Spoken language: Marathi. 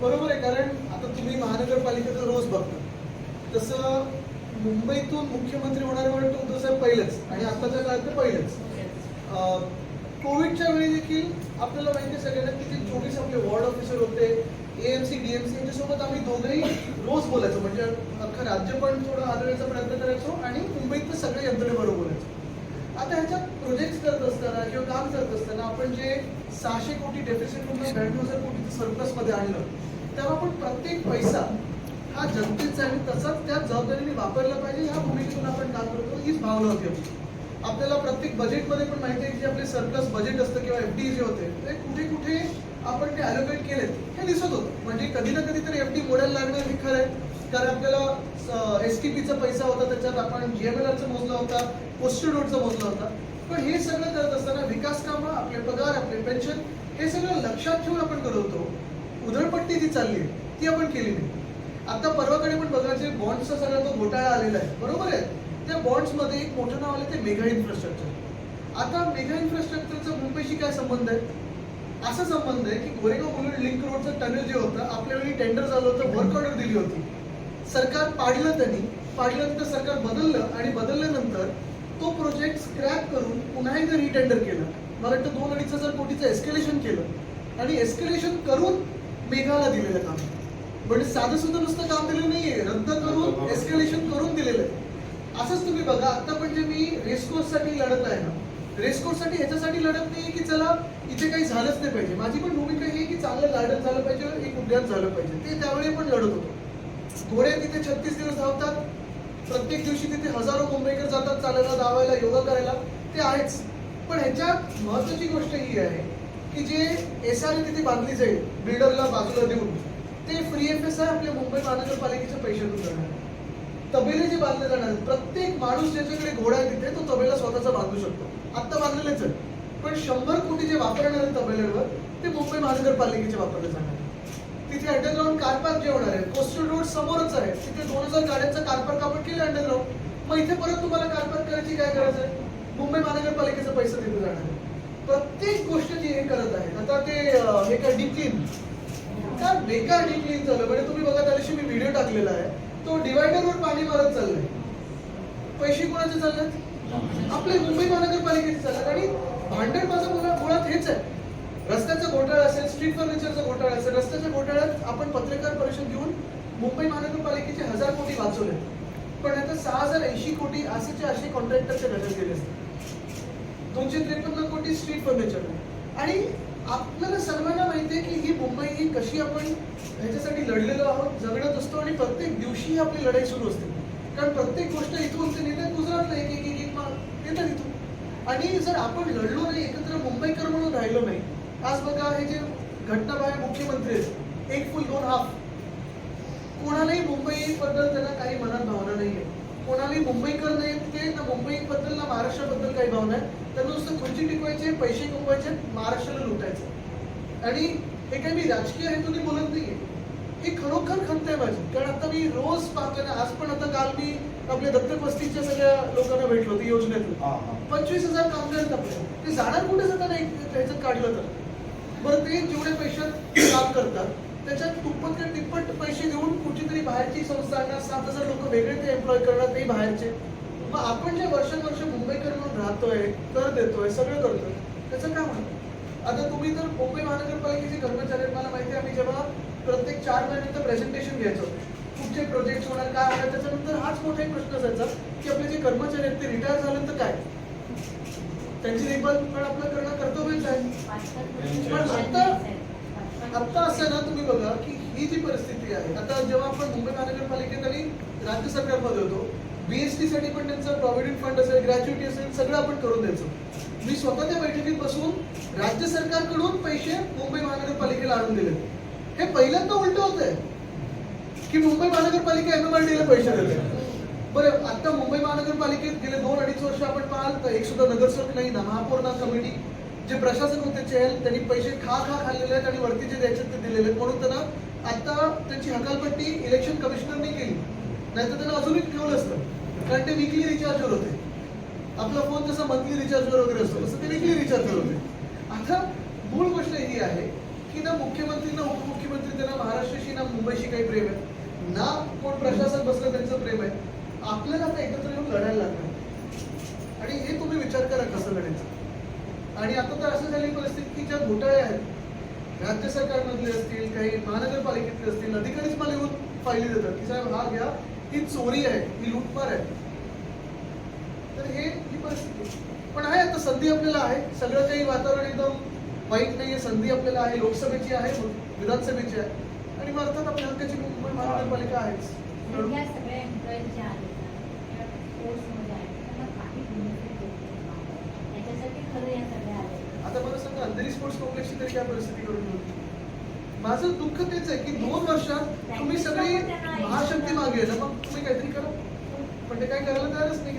बरोबर आहे कारण आता तुम्ही महानगरपालिकेचं रोज बघता. तसं मुंबईतून मुख्यमंत्री होणारे तुमचं उद्धव साहेब पहिलंच आणि आताच्या काळात ते पहिलेच कोविडच्या वेळी देखील आपल्याला माहिती आहे सगळ्यांना की ते चोवीस आपले वॉर्ड ऑफिसर होते एएमसी डीएमसी यांच्यासोबत आम्ही दोघंही रोज बोलायचो. म्हणजे अख्खं राज्य पण थोडं आदळायचा प्रयत्न करायचो आणि मुंबईत सगळे यंत्रणेबरोबर. बोलायचो आता ह्याच्यात प्रोजेक्ट करत असताना किंवा काम करत असताना आपण जे सहाशे कोटी डेफिसिट म्हणून ब्याण्णव हजार कोटीचं सरप्लसमध्ये आणलं तेव्हा आपण प्रत्येक पैसा हा जनतेचा आणि तसाच त्या जबाबदारीने वापरला पाहिजे. ह्या भूमिकेतून आपण काम करतो. हीच भावना होती आपली. आपल्याला प्रत्येक बजेटमध्ये पण माहिती आहे की जे आपले सरप्लस बजेट असतं किंवा एफडी जे होते ते कुठे कुठे आपण ते अलोकेट केलेत हे दिसत होतं. म्हणजे कधी ना कधी तरी एफडी मोडायला लागणार हे खरं आहे. कारण आपल्याला एस टी पीचा पैसा होता त्याच्यात आपण जीएमएलआरचा मोजला होता पोस्टल रोडचा मोजला होता. पण हे सगळं करत असताना विकास कामं आपले पगार आपले पेन्शन हे सगळं लक्षात ठेवून आपण करत होतो. उधळपट्टी जी चालली ती आपण केली नाही. आता परवाकडे पण बघा जे बॉन्डचा सगळा तो घोटाळा आलेला आहे. बरोबर आहे? त्या बॉन्ड्समध्ये एक मोठं नाव आलं ते मेगा इन्फ्रास्ट्रक्चर आता मेगा इन्फ्रास्ट्रक्चरचा मुंबईशी काय संबंध आहे? असा संबंध आहे की गोरेगाव मुलुंड लिंक रोडचं टनल जे होतं आपल्या वेळी टेंडर झालं होतं वर्क ऑर्डर दिली होती. सरकार पाडलं त्यांनी पाडल्यानंतर सरकार बदललं आणि बदलल्यानंतर तो प्रोजेक्ट स्क्रॅप करून पुन्हा एकदा रिटेंडर केलं. मला वाटतं दोन अडीच हजार कोटीचं एस्केलेशन केलं. आणि एस्केलेशन करून मेघाला दिलेलं काम. म्हणजे साधं सुद्धा नुसतं काम दिलं नाहीये. रद्द करून एस्केलेशन करून दिलेलं आहे. असंच तुम्ही बघा. आता पण जे मी रेसकोर्ससाठी लढत आहे ना. रेसकोर्ससाठी ह्याच्यासाठी लढत नाही की चला इथे काही झालंच नाही पाहिजे. माझी पण भूमिका ही आहे की चांगलं गार्डन झालं पाहिजे एक उद्यान झालं पाहिजे. ते त्यावेळी पण लढत होतो. घोडे तिथे छत्तीस दिवस धावतात. प्रत्येक दिवशी तिथे हजारो मुंबईकर जातात चालायला धावायला योगा करायला. ते आहेच. पण ह्याच्यात महत्वाची गोष्ट ही आहे की जे एस आर तिथे बांधली जाईल बिल्डरला बाजूला देऊन ते फ्री एफ एस आय आपल्या मुंबई महानगरपालिकेच्या पैशातून करणार. आहे. तबेले जे बांधले जाणार प्रत्येक माणूस ज्याच्याकडे घोडा आहे तिथे तो तबेला स्वतःचा बांधू शकतो. आत्ता बांधलेलेच आहे. पण शंभर कोटी जे वापरणार आहेत तबेल्यांवर ते मुंबई महानगरपालिकेचे वापरले जाणार. तिथे अंडरग्राऊंड कार पार्क जे होणार आहे कोस्टल रोड समोरच आहे. तिथे दोन हजार गाड्यांचा कार पार्क आपण केलं अंडरग्राऊंड मग इथे परत तुम्हाला कार पार्क करायची काय गरज आहे? मुंबई महानगरपालिकेचा पैसा देऊन जाणार आहे. प्रत्येक गोष्ट जी हे करत आहे आता ते हे काय डीप काय बेकार डीप क्लीन झालं म्हणजे तुम्ही बघा त्या दिवशी मी व्हिडिओ टाकलेला आहे. तो डिवायडरवर पाणी मारत चाललंय. पैसे कोणाचे चाललेत? आपले मुंबई महानगरपालिकेचे चालले आणि भांडण माझं मुळात हेच आहे. रस्त्याचा घोटाळा असेल स्ट्रीट फर्निचरचा घोटाळा असेल रस्त्याच्या घोटाळ्यात आपण पत्रकार परिषद घेऊन मुंबई महानगरपालिकेचे हजार कोटी वाचवले. पण आता सहा हजार ऐंशी कोटी असेचे असे कॉन्ट्रॅक्टरचे घटक गेले असतात दोनशे त्रेपन्न कोटी स्ट्रीट फर्निचर आणि आपल्याला सर्वांना माहिती आहे की ही मुंबई ही कशी आपण ह्याच्यासाठी लढलेलो आहोत झगडत असतो आणि प्रत्येक दिवशी ही आपली लढाई सुरू असते. कारण प्रत्येक गोष्ट इथून ते नेतात गुजरातला एक एक एक येतात इथून. आणि जर आपण लढलो नाही एकत्र मुंबईकर म्हणून राहिलो नाही आज बघा हे जे घटनाबाह्य मुख्यमंत्री आहेत एक फुल दोन हाफ. कोणालाही मुंबईबद्दल त्यांना काही मनात भावना नाहीये. कोणालाही मुंबईकर नाही ते ना मुंबईबद्दल ना महाराष्ट्राबद्दल काही भावना आहे त्यांना नुसतं खुर्ची टिकवायचे पैसे कमवायचे महाराष्ट्राला लुटायचं. आणि हे काही मी राजकीय हेतूने बोलत नाहीये. हे खरोखर खंत आहे माझी. कारण आता मी रोज पाहतोय ना आज पण आता काल मी आपल्या दत्तक वस्तीच्या सगळ्या लोकांना भेटलो होतो योजनेतून. पंचवीस हजार कामगार आहेत आपले. ते जाणार कुठे जातात नाही त्याच्यात काढलं तर? बरं ते जेवढे पैशात काम करतात त्याच्यात दुप्पट किंवा तिप्पट पैसे देऊन कुठेतरी बाहेरची संस्थांना सात हजार लोक वेगळे ते एम्प्लॉय करणार ते बाहेरचे. मग आपण जे वर्षानुवर्ष मुंबईकर म्हणून राहतोय कर देतोय सगळं करतोय त्याचं काय म्हणतो आता तुम्ही तर मुंबई महानगरपालिकेचे कर्मचारी मला माहिती आहे आम्ही जेव्हा प्रत्येक चार महिन्यानंतर प्रेझेंटेशन घ्यायचो. कुठचे प्रोजेक्ट होणार काय होणार त्याच्यानंतर हाच मोठा एक प्रश्न असायचा की आपले जे कर्मचारी आहेत ते रिटायर झाल्यानंतर काय? त्यांची देखभाल पण आपलं करणं कर्तव्यच आहे. पण आता आता असं आहे ना तुम्ही बघा की ही जी परिस्थिती आहे आता जेव्हा आपण मुंबई महानगरपालिकेत आणि राज्य सरकारमध्ये होतो बीएसटी साठी पण त्यांचं प्रॉव्हिडंट फंड असेल ग्रॅच्युटी असेल सगळं आपण करून द्यायचो. मी स्वतः त्या बैठकीत बसून राज्य सरकारकडून पैसे मुंबई महानगरपालिकेला आणून दिले. हे पहिल्यांदा उलट होत आहे की मुंबई महानगरपालिका एमएमआरडीला पैसे देते. बरं आता मुंबई महानगरपालिकेत गेले दोन अडीच वर्ष आपण पाहाल तर एक सुद्धा नगरसेवक नाही ना महापौर ना कमिटी. जे प्रशासक होते चेहल त्यांनी पैसे खा खा खाल्लेले आहेत आणि वरती जे द्यायचे ते दिलेले आहेत. म्हणून त्यांना आता त्यांची हकालपट्टी इलेक्शन कमिशनरने केली. नाहीतर त्यांना अजूनही ठेवलं असतं. कारण ते विकली रिचार्जवर होते. आपला फोन जसा मंथली रिचार्जवर वगैरे असतो तसं ते विकली रिचार्जवर होते. आता मूळ गोष्ट ही आहे की ना मुख्यमंत्री ना उपमुख्यमंत्री त्यांना महाराष्ट्र मुंबईशी काही प्रेम आहे. ना कोण प्रशासन बसलं त्यांचं प्रेम आहे. आपल्याला आता एकत्र येऊन लढायला लागणार. आणि हे तुम्ही विचार करा कसं लढायचं. आणि आता तर असं झाली परिस्थिती की ज्या घोटाळे आहेत राज्य सरकारमधले असतील काही महानगरपालिकेतले असतील अधिकारीच मला येऊन फायली देतात की साहेब हा घ्या ही चोरी आहे ही लुटमार आहे. तर हे ही परिस्थिती. पण आहे आता संधी आपल्याला आहे. सगळं काही वातावरण एकदम वाईट नाहीये. संधी आपल्याला आहे लोकसभेची आहे विधानसभेची आहे. आणि मग अर्थात आपल्या हक्काची मुंबई महानगरपालिका आहेच. तर या सगळ्या एम्प्लॉईज ज्या आहेत ना, त्या स्पोर्ट्समध्ये आहेत, त्यांना काही benefit देत नाही government. त्याच्यासाठी खरं या सगळ्या आल्या आहेत. आता मला सांगा अंधेरी स्पोर्ट्स कॉम्प्लेक्सची तरी काय परिस्थिती करून ठेवली माझं दुःख तेच आहे की दोन वर्षात तुम्ही सगळी महाशक्ती मागे ना मग तुम्ही काहीतरी करा पण ते काय करायला तयारच नाही